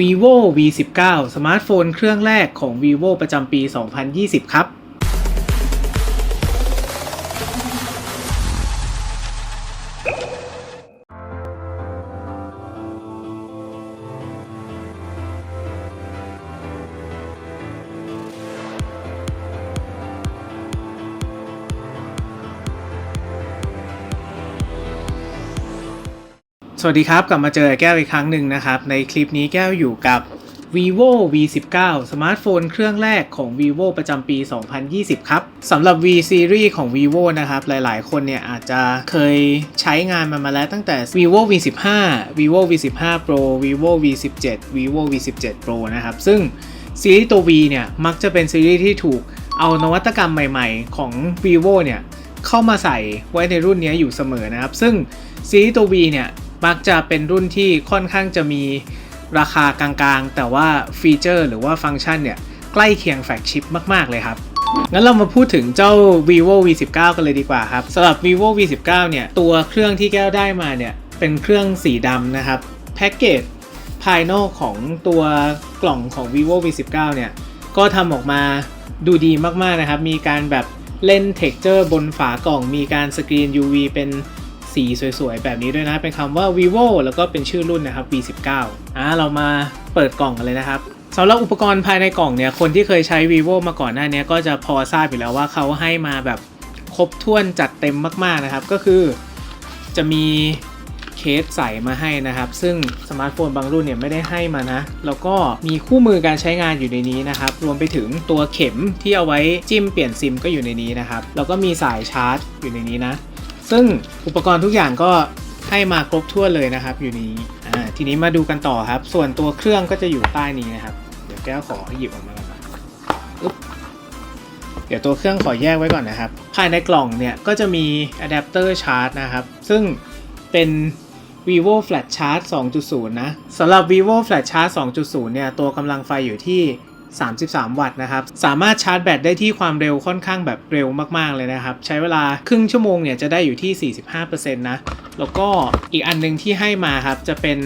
vivo v 1 9สมาร์ทโฟนเครื่องแรกของ vivo ประจำปี 2020 ครับ สวัสดีครับ กลับมาเจอแก้วอีกครั้งหนึ่งนะครับ ในคลิปนี้แก้วอยู่กับ vivo v 1 9สมาร์ทโฟนเครื่องแรกของ vivo ประจำปี 2020 ครับสำหรับ v series ของ vivo นะครับ หลายๆ คนเนี่ยอาจจะเคยใช้งานมันมาแล้วตั้งแต่ vivo v 1 5 vivo v 1 5 pro vivo v 1 7 vivo v 1 7 pro นะครับ ซึ่งซีรีส์ตัว v เนี่ย มักจะเป็นซีรีส์ที่ถูกเอานวัตกรรมใหม่ ๆ ของ vivo เนี่ย เข้ามาใส่ไว้ในรุ่นนี้อยู่เสมอนะครับ ซึ่งซีรีส์ตัว V เนี่ย มักจะเป็นรุ่นที่ค่อนข้างจะมีราคากลางๆ แต่ว่าฟีเจอร์หรือว่าฟังก์ชันเนี่ย ใกล้เคียงแฟลกชิปมาก ๆ เลยครับ งั้นเรามาพูดถึงเจ้า vivo v 1 9กันเลยดีกว่าครับสำหรับ vivo v 1 9เนี่ย ตัวเครื่องที่แก้วได้มาเนี่ย เป็นเครื่องสีดำนะครับแพ็กเกจภายนอกของตัวกล่องของ vivo v 1 9เนี่ย ก็ทำออกมาดูดีมากๆนะครับ มีการแบบเล่นเท็กเจอร์บนฝากล่อง มีการสกรีน UV เป็น สีสวยๆ แบบนี้ด้วยนะ เป็นคำว่า vivo แล้วก็เป็นชื่อรุ่นนะครับ v19 อ่าเรามาเปิดกล่องกันเลยนะครับสำหรับอุปกรณ์ภายในกล่องเนี่ย คนที่เคยใช้ vivo มาก่อนหน้านี้ก็จะพอทราบอยู่แล้วว่าเขาให้มาแบบครบถ้วนจัดเต็มมากๆนะครับ ก็คือจะมีเคสใส่มาให้นะครับ ซึ่งสมาร์ทโฟนบางรุ่นเนี่ยไม่ได้ให้มานะ แล้วก็มีคู่มือการใช้งานอยู่ในนี้นะครับ รวมไปถึงตัวเข็มที่เอาไว้จิ้มเปลี่ยนซิมก็อยู่ในนี้นะครับ แล้วก็มีสายชาร์จอยู่ในนี้นะ ซึ่งอุปกรณ์ทุกอย่างก็ให้มาครบถ้วนเลยนะครับ อยู่นี้อ่าทีนี้มาดูกันต่อครับ ส่วนตัวเครื่องก็จะอยู่ใต้นี้นะครับ เดี๋ยวแก้วขอหยิบออกมาก่อนนะอึ๊บเดี๋ยวตัวเครื่องขอแยกไว้ก่อนนะครับ ภายในกล่องเนี่ยก็จะมีอะแดปเตอร์ชาร์จนะครับ ซึ่งเป็น vivo flash charge 2.0 นะสำหรับ vivo flash charge 2.0 เนี่ย ตัวกำลังไฟอยู่ที่ 33 วัตต์นะครับ สามารถชาร์จแบตได้ที่ความเร็วค่อนข้างแบบเร็วมากๆเลยนะครับ ใช้เวลาครึ่งชั่วโมงเนี่ยจะได้อยู่ที่ 45%นะ แล้วก็อีกอันหนึงที่ให้มาครับจะเป็น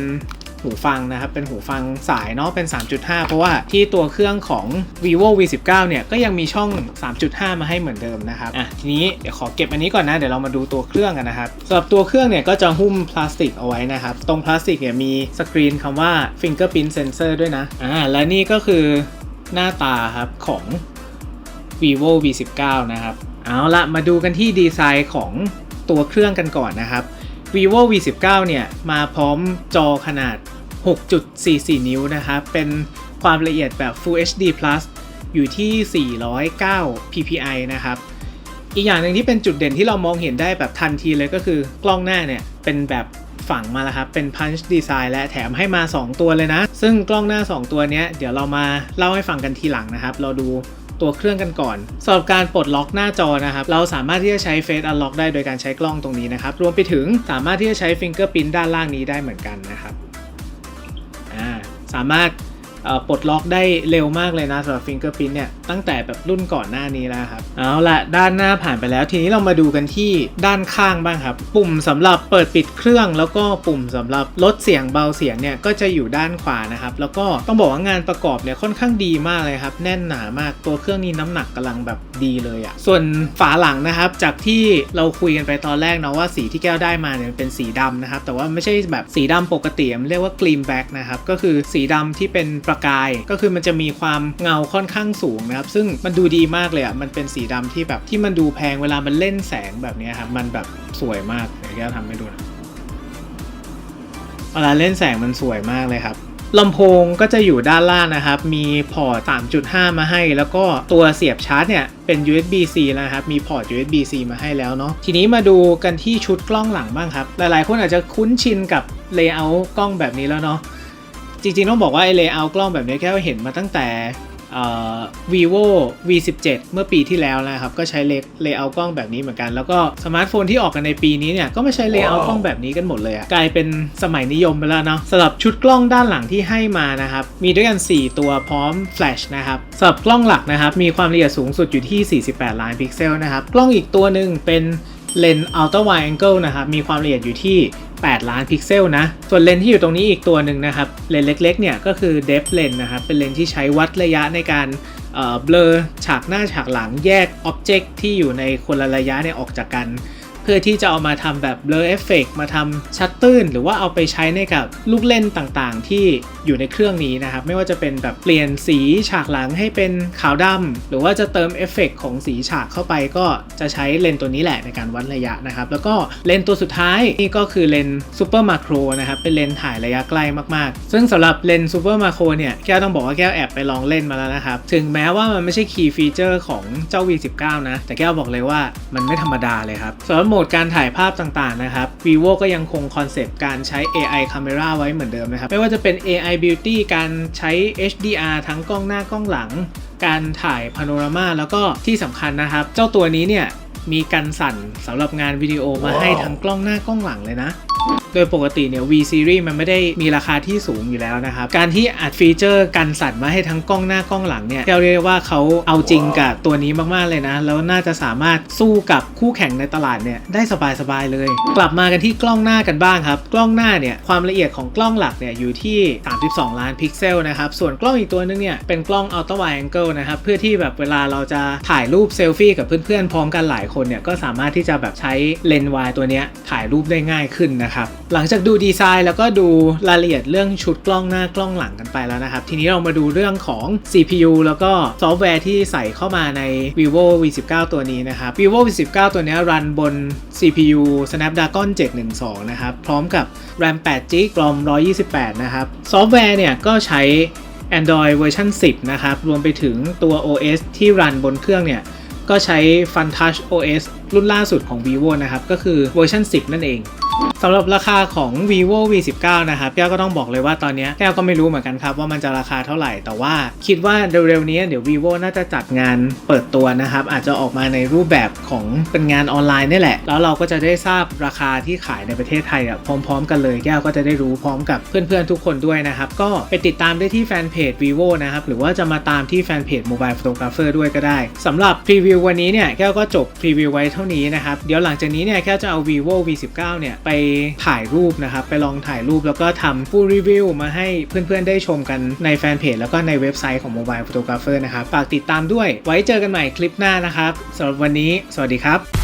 หูฟังนะครับ เป็นหูฟังสายเนาะเป็น 3.5 เพราะว่าที่ตัวเครื่องของ vivo v 1 9 เนี่ยก็ยังมีช่อง 3.5 มาให้เหมือนเดิมนะครับอะทีนี้เดี๋ยวขอเก็บอันนี้ก่อนนะ เดี๋ยวเรามาดูตัวเครื่องกันนะครับสำหรับตัวเครื่องเนี่ยก็จะหุ้มพลาสติกเอาไว้นะครับ ตรงพลาสติกเนี่ยมีสกรีนคำว่า fingerprint sensor ด้วยนะอ่าและนี่ก็คือ หน้าตาครับของ vivo v 1 9นะครับเอาละมาดูกันที่ดีไซน์ของตัวเครื่องกันก่อนนะครับ vivo v 1 9เนี่ยมาพร้อมจอขนาด 6.44 นิ้วนะครับ เป็นความละเอียดแบบ Full HD Plus อยู่ที่ 409 ppi นะครับ อีกอย่างหนึ่งที่เป็นจุดเด่นที่เรามองเห็นได้แบบทันทีเลยก็คือกล้องหน้าเนี่ยเป็นแบบ ฝังมาแล้วครับ เป็น punch design และแถมให้มา 2 ตัวเลยนะ ซึ่งกล้องหน้า 2 ตัวนี้เดี๋ยวเรามาเล่าให้ฟังกันทีหลังนะครับ เราดูตัวเครื่องกันก่อนสำหรับการปลดล็อกหน้าจอนะครับ เราสามารถที่จะใช้ Face Unlock ได้โดยการใช้กล้องตรงนี้นะครับ รวมไปถึงสามารถที่จะใช้ Fingerprint ด้านล่างนี้ได้เหมือนกันนะครับ อ่า สามารถ ปลดล็อกได้เร็วมากเลยนะสำหรับ Fingerprint เนี่ยตั้งแต่แบบรุ่นก่อนหน้านี้แล้วครับเอาละด้านหน้าผ่านไปแล้วทีนี้เรามาดูกันที่ด้านข้างบ้างครับ ปุ่มสำหรับเปิดปิดเครื่อง แล้วก็ปุ่มสำหรับลดเสียงเบาเสียงเนี่ยก็จะอยู่ด้านขวานะครับแล้วก็ต้องบอกว่างานประกอบเนี่ยค่อนข้างดีมากเลยครับแน่นหนามากตัวเครื่องนี้น้ำหนักกำลังแบบดีเลยอะ่ะส่วนฝาหลังนะครับจากที่เราคุยกันไปตอนแรกเนาะว่าสีที่แก้วได้มาเนี่ยเป็นสีดำนะครับแต่ว่าไม่ใช่แบบสีดำปกติมันเรียกว่า gleam black นะครับก็คือสีดำที่เป็นประกาย ก็คือมันจะมีความเงาค่อนข้างสูงนะครับ ซึ่งมันดูดีมากเลยอะ มันเป็นสีดำที่แบบที่มันดูแพงเวลามันเล่นแสงแบบนี้ครับ มันแบบสวยมากเดี๋ยวแก้วทำให้ดูนะเวลาเล่นแสงมันสวยมากเลยครับลำโพงก็จะอยู่ด้านล่างนะครับ มีพอร์ต 3.5 มาให้ แล้วก็ตัวเสียบชาร์จเนี่ยเป็น USB-C นะครับ มีพอร์ต USB-C มาให้แล้วเนาะ ทีนี้มาดูกันที่ชุดกล้องหลังบ้างครับ หลายๆ คนอาจจะคุ้นชินกับเลเยอร์กล้องแบบนี้แล้วเนาะ จริงๆต้องบอกว่าไอ้เลเยอร์กล้องแบบนี้แค่เห็นมาตั้งแต่เอ่อ vivo v17 เมื่อปีที่แล้วนะครับ ก็ใช้เลเลเยอร์กล้องแบบนี้เหมือนกัน แล้วก็สมาร์ทโฟนที่ออกกันในปีนี้เนี่ย ก็ไม่ใช้เลเยอร์กล้องแบบนี้กันหมดเลยอะกลายเป็นสมัยนิยมไปแล้วเนาะสำหรับชุดกล้องด้านหลังที่ให้มานะครับ มีด้วยกัน 4 ตัวพร้อมแฟลชนะครับสำหรับกล้องหลักนะครับ มีความละเอียดสูงสุดอยู่ที่ 48 ล้านพิกเซลนะครับ กล้องอีกตัวหนึ่งเป็น เลนส์ ultra wide angle นะครับมีความละเอียดอยู่ที่ 8 ล้านพิกเซลนะ ส่วนเลนส์ที่อยู่ตรงนี้อีกตัวหนึ่งนะครับ เลนส์เล็กๆเนี่ยก็คือ depth lens นะครับ เป็นเลนส์ที่ใช้วัดระยะในการเอ่อเบลอฉากหน้าฉากหลังแยกอ็อบเจกต์ที่อยู่ในคนละระยะเนี่ยออกจากกัน เพื่อที่จะเอามาทำแบบ blur effect มาทำชัตตื้นหรือว่าเอาไปใช้ในกับลูกเล่นต่างๆ ที่อยู่ในเครื่องนี้นะครับ ไม่ว่าจะเป็นแบบเปลี่ยนสีฉากหลังให้เป็นขาวดำหรือว่าจะเติมเอฟเฟกต์ของสีฉากเข้าไปก็จะใช้เลนส์ตัวนี้แหละในการวัดระยะนะครับ แล้วก็เลนส์ตัวสุดท้ายนี่ก็คือเลนส์ซูเปอร์มาโครนะครับเป็นเลนส์ถ่ายระยะใกล้มากๆ ซึ่งสำหรับเลนส์ซูเปอร์มาโครเนี่ยแก้วต้องบอกว่าแก้วแอบไปลองเล่นมาแล้วนะครับ ถึงแม้ว่ามันไม่ใช่คีย์ฟีเจอร์ของเจ้า V19 นะ แต่แก้วบอกเลยว่ามันไม่ธรรมดาเลยครับสำหรับมดการถ่ายภาพต่างๆนะครับ vivo ก็ยังคงคอนเซปต์การใช้ AI camera ไว้เหมือนเดิมนะครับ ไม่ว่าจะเป็น AI beauty การใช้ HDR ทั้งกล้องหน้ากล้องหลัง การถ่ายพาโนรามาแล้วก็ที่สำคัญนะครับ เจ้าตัวนี้เนี่ยมีกันสั่นสำหรับงานวิดีโอมาให้ทั้งกล้องหน้ากล้องหลังเลยนะ โดยปกติเนี่ย V series มันไม่ได้มีราคาที่สูงอยู่แล้วนะครับ การที่อัดฟีเจอร์กันสั่นมาให้ทั้งกล้องหน้ากล้องหลังเนี่ยเราเรียกว่าเขาเอาจริงกับตัวนี้มากๆเลยนะ แล้วน่าจะสามารถสู้กับคู่แข่งในตลาดเนี่ยได้สบายๆเลย กลับมากันที่กล้องหน้ากันบ้างครับ กล้องหน้าเนี่ยความละเอียดของกล้องหลักเนี่ยอยู่ที่ 32 ล้านพิกเซลนะครับ ส่วนกล้องอีกตัวนึงเนี่ยเป็นกล้อง ultra wide angle นะครับ เพื่อที่แบบเวลาเราจะถ่ายรูปเซลฟี่กับเพื่อนๆพร้อมกันหลายคนเนี่ยก็สามารถที่จะแบบใช้เลนส์วายตัวนี้ถ่ายรูปได้ง่ายขึ้นนะครับหลังจากดูดีไซน์แล้วก็ดูรายละเอียดเรื่องชุดกล้องหน้ากล้องหลังกันไปแล้วนะครับ ทีนี้เรามาดูเรื่องของ CPU แล้วก็ซอฟต์แวร์ที่ใส่เข้ามาใน vivo v19 ตัวนี้นะครับ vivo v19 ตัวนี้รันบน CPU snapdragon 712 นะครับ พร้อมกับ RAM 8 g b ROM 128 นะครับ ซอฟต์แวร์เนี่ยก็ใช้ Android เวอร์ชัน10 นะครับ รวมไปถึงตัว OS ที่รันบนเครื่องเนี่ย ก็ใช้ FunTouch OS รุ่นล่าสุดของ vivo นะครับ ก็คือเวอร์ชัน10 นั่นเอง สำหรับราคาของ vivo v19 นะครับแก้วก็ต้องบอกเลยว่าตอนนี้แก้วก็ไม่รู้เหมือนกันครับว่ามันจะราคาเท่าไหร่แต่ว่าคิดว่าเร็วๆนี้เดี๋ยว vivo น่าจะจัดงานเปิดตัวนะครับอาจจะออกมาในรูปแบบของเป็นงานออนไลน์นี่แหละ แล้วเราก็จะได้ทราบราคาที่ขายในประเทศไทยอะพร้อม ๆ กันเลยแก้วก็จะได้รู้พร้อมกับเพื่อนๆทุกคนด้วยนะครับก็ไปติดตามได้ที่แฟนเพจ vivo นะครับหรือว่าจะมาตามที่แฟนเพจ mobile photographer ด้วยก็ได้สำหรับพรีวิววันนี้เนี่ยแก้วก็จบพรีวิวไว้เท่านี้นะครับเดี๋ยวหลังจากนี้เนี่ยแก้วจะเอา vivo v19 เนี่ยไปถ่ายรูปนะครับ ไปลองถ่ายรูปแล้วก็ทำฟูลรีวิวมาให้เพื่อนๆได้ชมกันในแฟนเพจแล้วก็ในเว็บไซต์ของ Mobile Photographer นะครับ ฝากติดตามด้วย ไว้เจอกันใหม่คลิปหน้านะครับสำหรับวันนี้ สวัสดีครับ